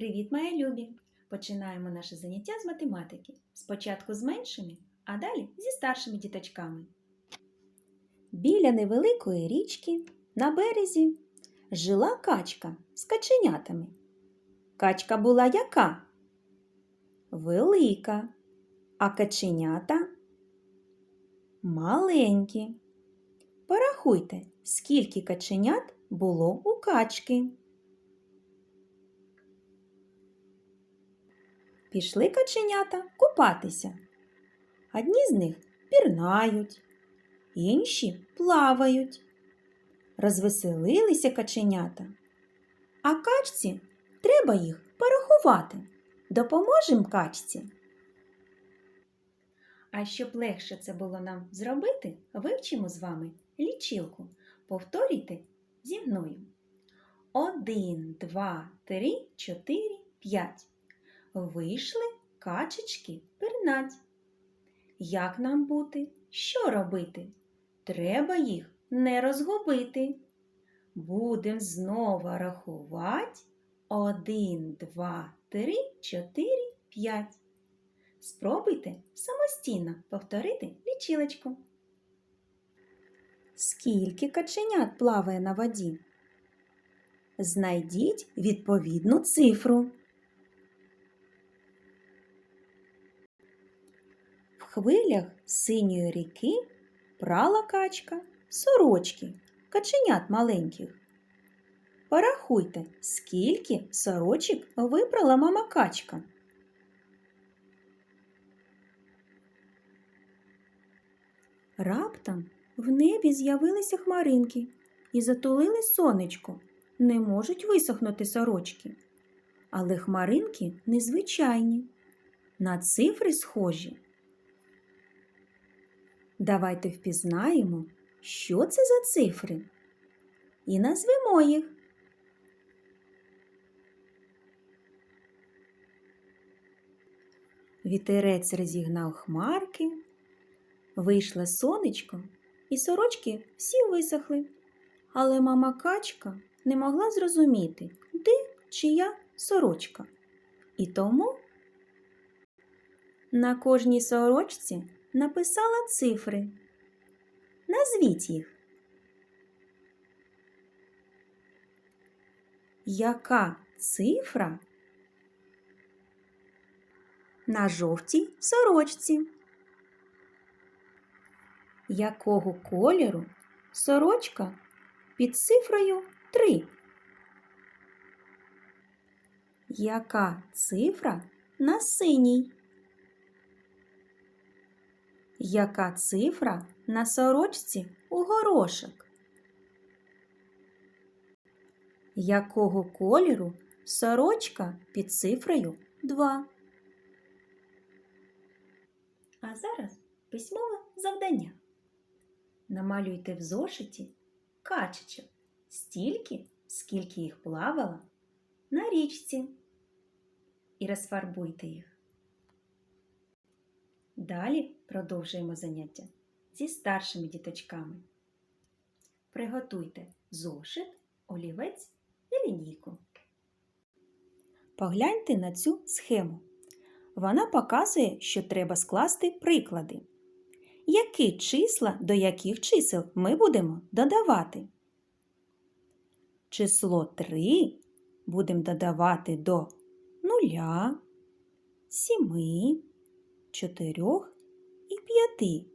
Привіт, мої любі! Починаємо наше заняття з математики. Спочатку з меншими, а далі зі старшими діточками. Біля невеликої річки на березі жила качка з каченятами. Качка була яка? Велика, а каченята маленькі. Порахуйте, скільки каченят було у качки. Пішли каченята купатися. Одні з них пірнають, інші плавають. Розвеселилися каченята. А качці треба їх порахувати. Допоможем качці. А щоб легше це було нам зробити, вивчимо з вами лічилку. Повторюйте зі мною. Один, два, три, чотири, п'ять. Вийшли качечки пирнать. Як нам бути? Що робити? Треба їх не розгубити. Будем знову рахувати. Один, два, три, чотири, п'ять. Спробуйте самостійно повторити лічилочку. Скільки каченят плаває на воді? Знайдіть відповідну цифру. Хвилях синьої ріки прала качка сорочки, каченят маленьких. Порахуйте, скільки сорочок випрала мама качка. Раптом в небі з'явилися хмаринки і затулили сонечко. Не можуть висохнути сорочки. Але хмаринки незвичайні, на цифри схожі. Давайте впізнаємо, що це за цифри, і назвемо їх. Вітерець розігнав хмарки, вийшло сонечко, і сорочки всі висохли. Але мама качка не могла зрозуміти, де чия сорочка. І тому на кожній сорочці написала цифри. Назвіть їх. Яка цифра на жовтій сорочці? Якого кольору сорочка під цифрою 3? Яка цифра на синій? Яка цифра на сорочці у горошок? Якого кольору сорочка під цифрою 2? А зараз письмове завдання. Намалюйте в зошиті качечок стільки, скільки їх плавало на річці. І розфарбуйте їх. Далі продовжуємо заняття зі старшими діточками. Приготуйте зошит, олівець і лінійку. Погляньте на цю схему. Вона показує, що треба скласти приклади. Які числа до яких чисел ми будемо додавати? Число 3 будемо додавати до нуля, 7, 4 і 5.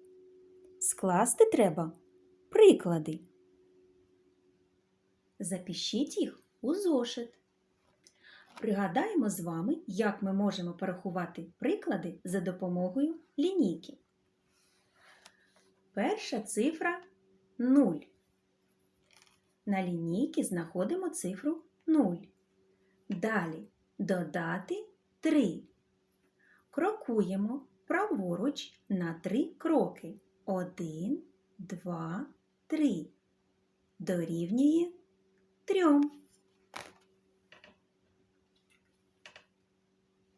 Скласти треба приклади. Запишіть їх у зошит. Пригадаємо з вами, як ми можемо порахувати приклади за допомогою лінійки. Перша цифра 0. На лінійці знаходимо цифру 0. Далі додати 3. Крокуємо праворуч на 3 кроки. 1, 2, 3. Дорівнює 3.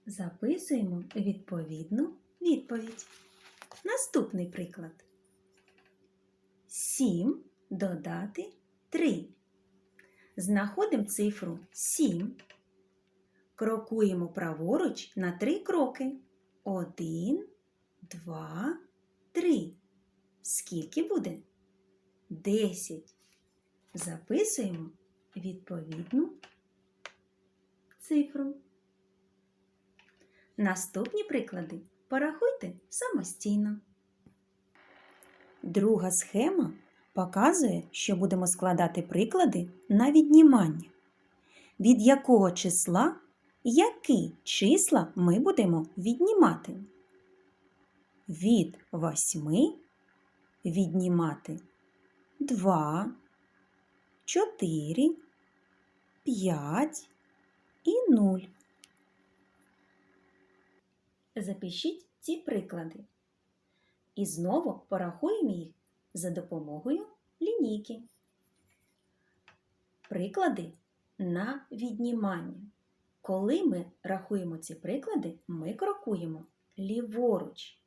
Записуємо відповідну відповідь. Наступний приклад. 7 додати 3. Знаходимо цифру 7, крокуємо праворуч на три кроки. Один, два, три. Скільки буде? Десять. Записуємо відповідну цифру. Наступні приклади порахуйте самостійно. Друга схема показує, що будемо складати приклади на віднімання. Від якого числа які числа ми будемо віднімати? Від восьми віднімати 2, 4, 5 і 0. Запишіть ці приклади. І знову порахуємо їх за допомогою лінійки. Приклади на віднімання. Коли ми рахуємо ці приклади, ми крокуємо ліворуч.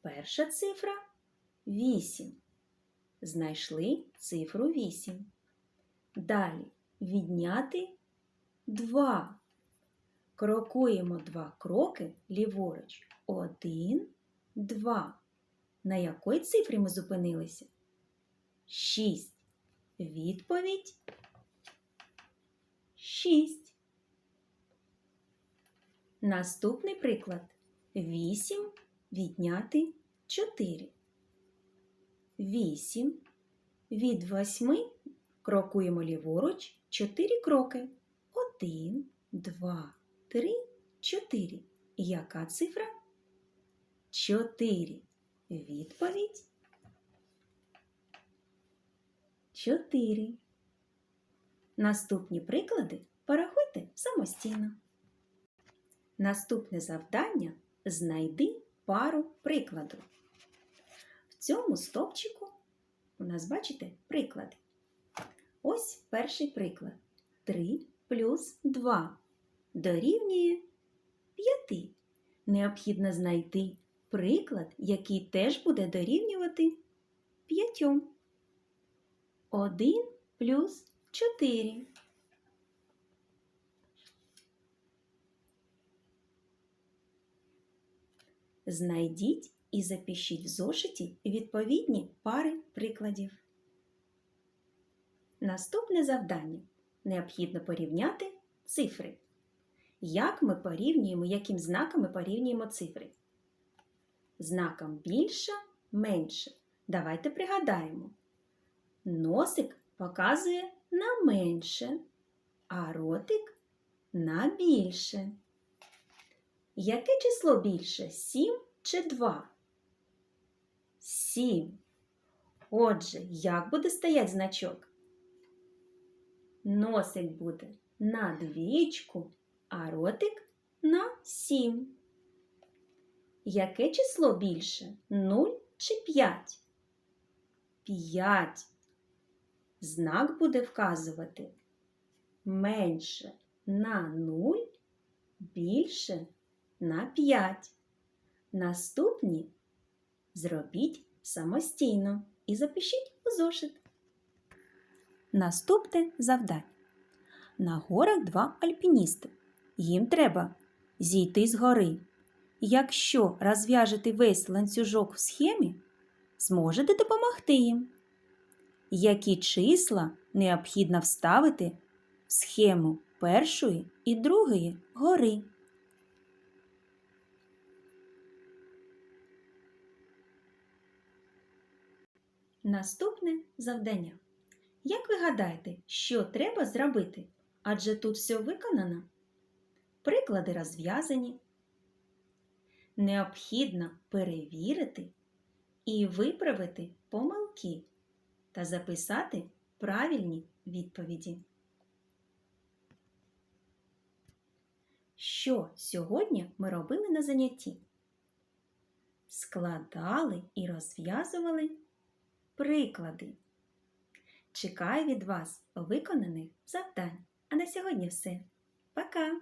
Перша цифра 8. Знайшли цифру 8. Далі відняти 2. Крокуємо 2 кроки ліворуч. 1, 2. На якій цифрі ми зупинилися? 6. Відповідь 6. Наступний приклад. 8 відняти 4. 8. Від 8 крокуємо ліворуч 4 кроки. 1, 2, 3, 4. Яка цифра? 4. Відповідь 4. Наступні приклади порахуйте самостійно. Наступне завдання знайди пару прикладу. В цьому стовпчику у нас, бачите, приклади. Ось перший приклад. 3 плюс 2 дорівнює 5. Необхідно знайти приклад, який теж буде дорівнювати 5. 1 плюс 4. Знайдіть і запишіть в зошиті відповідні пари прикладів. Наступне завдання. Необхідно порівняти цифри. Як ми порівнюємо, яким знаком ми порівнюємо цифри? Знаком більше, менше. Давайте пригадаємо. Носик показує на менше, а ротик на більше. Яке число більше? 7 чи 2? 7. Отже, як буде стоять значок? Носик буде на двічку, а ротик на 7. Яке число більше? 0 чи 5? 5. Знак буде вказувати менше на 0, більше на 5. Наступні зробіть самостійно і запишіть у зошит. Наступне завдання. На горах два альпіністи. Їм треба зійти з гори. Якщо розв'яжете весь ланцюжок в схемі, зможете допомогти їм. Які числа необхідно вставити в схему першої і другої гори? Наступне завдання. Як ви гадаєте, що треба зробити? Адже тут все виконано. Приклади розв'язані. Необхідно перевірити і виправити помилки та записати правильні відповіді. Що сьогодні ми робили на занятті? Складали і розв'язували приклади. Чекаю від вас виконаних завдань. А на сьогодні все. Пока!